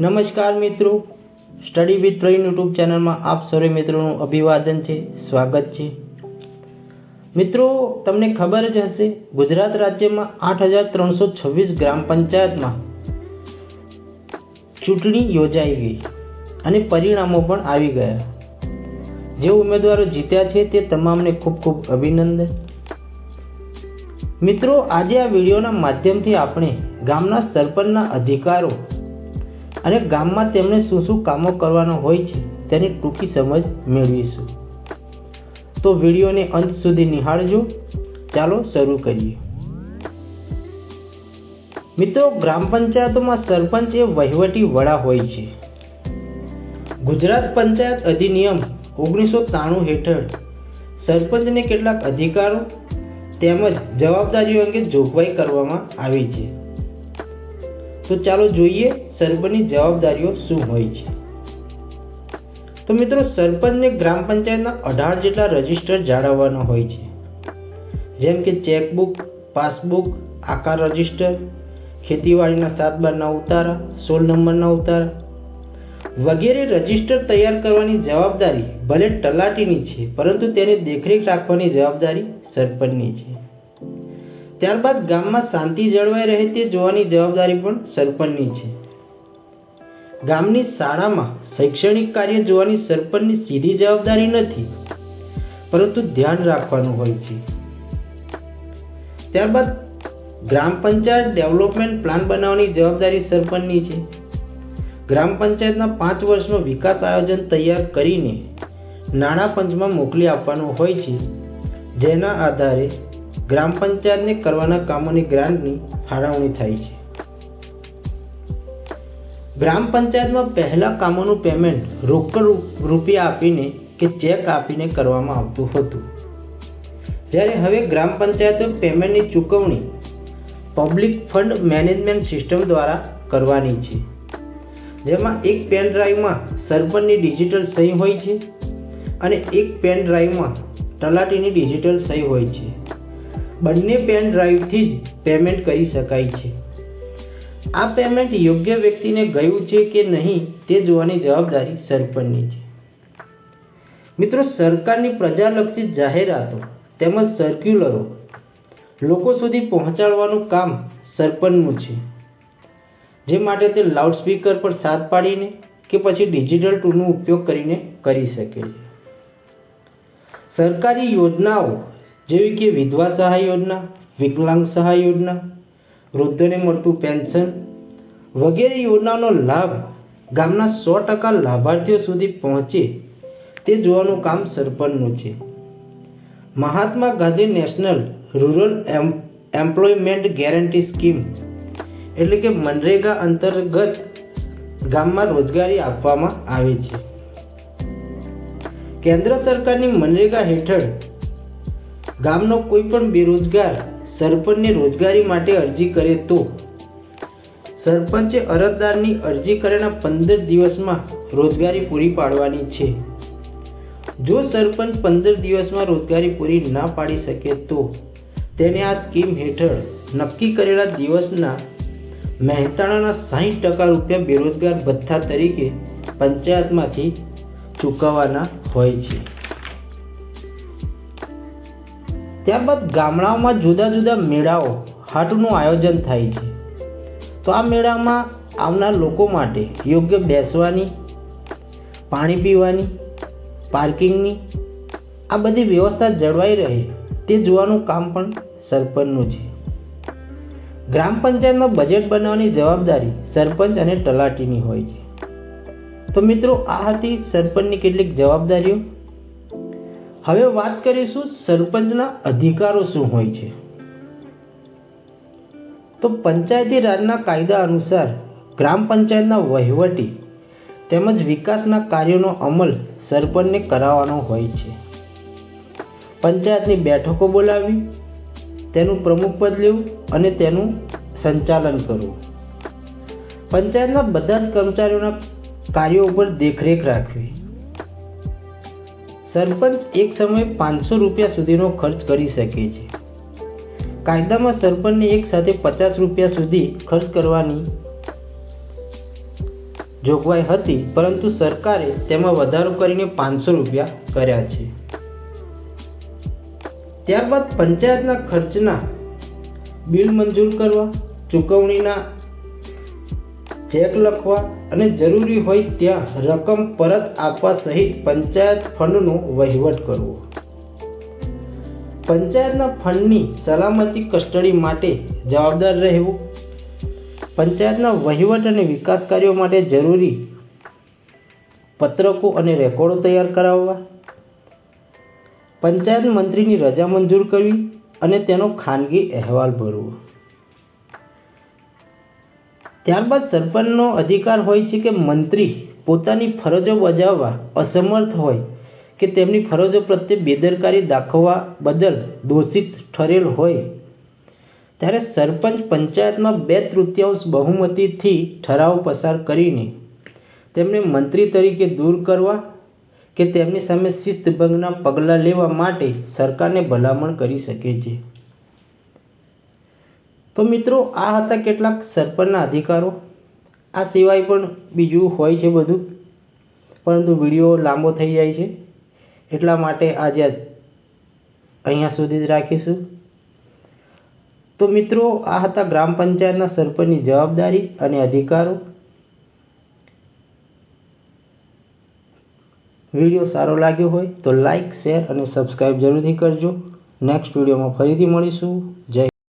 નમસ્કાર મિત્રો. Study with Pravin YouTube ચેનલમાં આપ સૌરે મિત્રોનું અભિવાદન છે, સ્વાગત છે. મિત્રો, તમને ખબર જ હશે, ગુજરાત રાજ્યમાં આઠ હજાર ત્રણસો છવ્વીસ ગ્રામ પંચાયતમાં ચૂંટણી યોજાઈ ગઈ અને પરિણામો પણ આવી ગયા. જે ઉમેદવારો જીત્યા છે તે તમામને ખૂબ ખૂબ અભિનંદન. મિત્રો, આજે આ વિડીયોના માધ્યમથી આપણે ગામના સરપંચના અધિકારો અને ગામમાં તેમણે શું શું કામો કરવાનો હોય છે તેની ટૂંકી સમજ મેળવીશું. તો વિડીયોને અંત સુધી નિહાળજો. ચાલો શરૂ કરીએ. મિત્રો, ગ્રામ પંચાયતોમાં સરપંચ એ વહીવટી વડા હોય છે. ગુજરાત પંચાયત અધિનિયમ ઓગણીસો ત્રાણું હેઠળ સરપંચને કેટલાક અધિકારો તેમજ જવાબદારીઓ અંગે જોગવાઈ કરવામાં આવી છે. તો ચાલો જોઈએ સરપંચની જવાબદારીઓ શું હોય છે. તો મિત્રો સરપંચને ગ્રામ પંચાયતના અઢાર જેટલા રજિસ્ટર જાળવવાના હોય છે. જેમ કે ચેકબુક, પાસબુક, આકાર રજિસ્ટર, ખેતીવાડીના સાત બારના ઉતારા, સોળ નંબરના ઉતારા વગેરે રજિસ્ટર તૈયાર કરવાની જવાબદારી ભલે તલાટીની છે, પરંતુ તેની દેખરેખ રાખવાની જવાબદારી સરપંચની છે. ત્યારબાદ ગામમાં શાંતિ જળવાઈ રહે તે જોવાની જવાબદારી પણ સરપંચની છે. ગામની શાળામાં શૈક્ષણિક કાર્ય જોવાની સરપંચની સીધી જવાબદારી નથી, પરંતુ ધ્યાન રાખવાનું હોય છે. ત્યારબાદ ગ્રામ પંચાયત ડેવલપમેન્ટ પ્લાન બનાવવાની જવાબદારી સરપંચની છે. ગ્રામ પંચાયતના પાંચ વર્ષનો વિકાસ આયોજન તૈયાર કરીને નાણાં પંચમાં મોકલી આપવાનું હોય છે, જેના આધારે ગ્રામ પંચાયતને કરવાના કામોની ગ્રાન્ટની ફાળવણી થાય છે. ગ્રામ પંચાયતમાં પહેલા કામોનું પેમેન્ટ રોકડ રૂપિયા આપીને કે ચેક આપીને કરવામાં આવતું હતું. જ્યારે હવે ગ્રામ પંચાયતો પેમેન્ટની ચૂકવણી પબ્લિક ફંડ મેનેજમેન્ટ સિસ્ટમ દ્વારા કરવાની છે. જેમાં એક પેન ડ્રાઈવમાં સરપંચની ડિજિટલ સહી હોય છે અને એક પેન ડ્રાઈવમાં તલાટીની ડિજિટલ સહી હોય છે. બંને પેન ડ્રાઈવથી જ પેમેન્ટ કરી શકાય છે. આ પેમેન્ટ યોગ્ય વ્યક્તિને ગયું છે કે નહીં તે જોવાની જવાબદારી સરપંચની છે. મિત્રો, સરકારની પ્રજાલક્ષી જાહેરાતો તેમજ સર્ક્યુલરો લોકો સુધી પહોંચાડવાનું કામ સરપંચનું છે. જે માટે તે લાઉડસ્પીકર પર સાથ પાડીને કે પછી ડિજિટલ ટૂલનો ઉપયોગ કરીને કરી શકે છે. સરકારી યોજનાઓ જેવી કે વિધવા સહાય યોજના, વિકલાંગ સહાય યોજના, વૃદ્ધોને મળતું પેન્શન વગેરે યોજનાનો લાભ ગામના સો ટકા લાભાર્થીઓ સુધી પહોંચે તે જોવાનું કામ સરપંચનું છે. Mahatma Gandhi national rural employment guarantee scheme એટલે કે મનરેગા અંતર્ગત ગામમાં રોજગારી આપવામાં આવે છે. કેન્દ્ર સરકારની મનરેગા હેઠળ ગામનો કોઈ પણ બેરોજગાર સરપંચને રોજગારી માટે અરજી કરે તો? સરપંચે અરજદારની અરજી કરેલા પંદર દિવસમાં રોજગારી પૂરી પાડવાની છે. જો સરપંચ પંદર દિવસમાં રોજગારી પૂરી ના પાડી શકે તો? તેને આ સ્કીમ હેઠળ નક્કી કરેલા દિવસના મહેસાણાના સાહીઠ ટકા રૂપિયા બેરોજગાર ભથ્થા તરીકે પંચાયતમાંથી ચૂકવવાના હોય છે. ત્યારબાદ ગામડાઓમાં જુદા જુદા મેળાઓ હાટનું આયોજન થાય છે. તો આ મેળામાં આવનાર લોકો માટે યોગ્ય બેસવાની, પાણી પીવાની, પાર્કિંગની, આ બધી વ્યવસ્થા જળવાઈ રહે તે જોવાનું કામ પણ સરપંચનું છે. ગ્રામ પંચાયતમાં બજેટ બનાવવાની જવાબદારી સરપંચ અને તલાટીની હોય છે. તો મિત્રો, આ હતી સરપંચની કેટલીક જવાબદારીઓ. હવે વાત કરીશું સરપંચના અધિકારો શું હોય છે. તો પંચાયતી રાજના કાયદા અનુસાર ગ્રામ પંચાયતના વહીવટી તેમજ વિકાસના કાર્યોનો અમલ સરપંચને કરાવવાનો હોય છે. પંચાયતની બેઠકો બોલાવી, તેનું પ્રમુખ પદ લેવું અને તેનું સંચાલન કરવું. પંચાયતના બધા જ કર્મચારીઓના કાર્યો ઉપર દેખરેખ રાખવી. સરપંચ એક સમયે પાંચસો રૂપિયા સુધીનો ખર્ચ કરી શકે છે. કાયદામાં સરપંચને એક સાથે પચાસ રૂપિયા સુધી ખર્ચ કરવાની જોગવાઈ હતી, પરંતુ સરકારે તેમાં વધારો કરીને પાંચસો રૂપિયા કર્યા છે. ત્યારબાદ પંચાયતના ખર્ચના બિલ મંજૂર કરવા, ચૂકવણીના ચેક લખવા અને જરૂરી હોય ત્યાં રકમ પરત આપવા સહિત પંચાયત ફંડનો વહીવટ કરવો. પંચાયતના ફંડની સલામતી કસ્ટડી માટે જવાબદાર રહેવું. પંચાયતના વહીવટ અને વિકાસ કાર્યો માટે જરૂરી પત્રકો અને રેકોર્ડો તૈયાર કરાવવા. પંચાયત મંત્રીની રજા મંજૂર કરવી અને તેનો ખાનગી અહેવાલ ભરવો. ત્યારબાદ સરપંચનો અધિકાર હોય છે કે મંત્રી પોતાની ફરજો બજાવવા અસમર્થ હોય કે તેમની ફરજો પ્રત્યે બેદરકારી દાખવવા બદલ દોષિત ઠરેલ હોય. ત્યારે સરપંચ પંચાયતમાં બે તૃતીયાંશ બહુમતીથી ઠરાવ પસાર કરીને તેમને મંત્રી તરીકે દૂર કરવા કે તેમની સામે શિસ્તભંગના પગલાં લેવા માટે સરકારને ભલામણ કરી શકે છે. તો મિત્રો, આ હતા કેટલાક સરપંચના અધિકારો. આ સિવાય પણ બીજું હોય છે બધું. પરંતુ વીડિયો લાંબો થઈ જાય છે. એટલા માટે આજે અહીંયા સુધી જ રાખીશું. તો મિત્રો, આ હતા ગ્રામ પંચાયતના સરપંચની જવાબદારી અને અધિકારો. વીડિયો સારો લાગ્યો હોય તો લાઈક, શેર અને સબસ્ક્રાઈબ જરૂરથી કરજો. નેક્સ્ટ વિડીયોમાં ફરીથી મળીશું.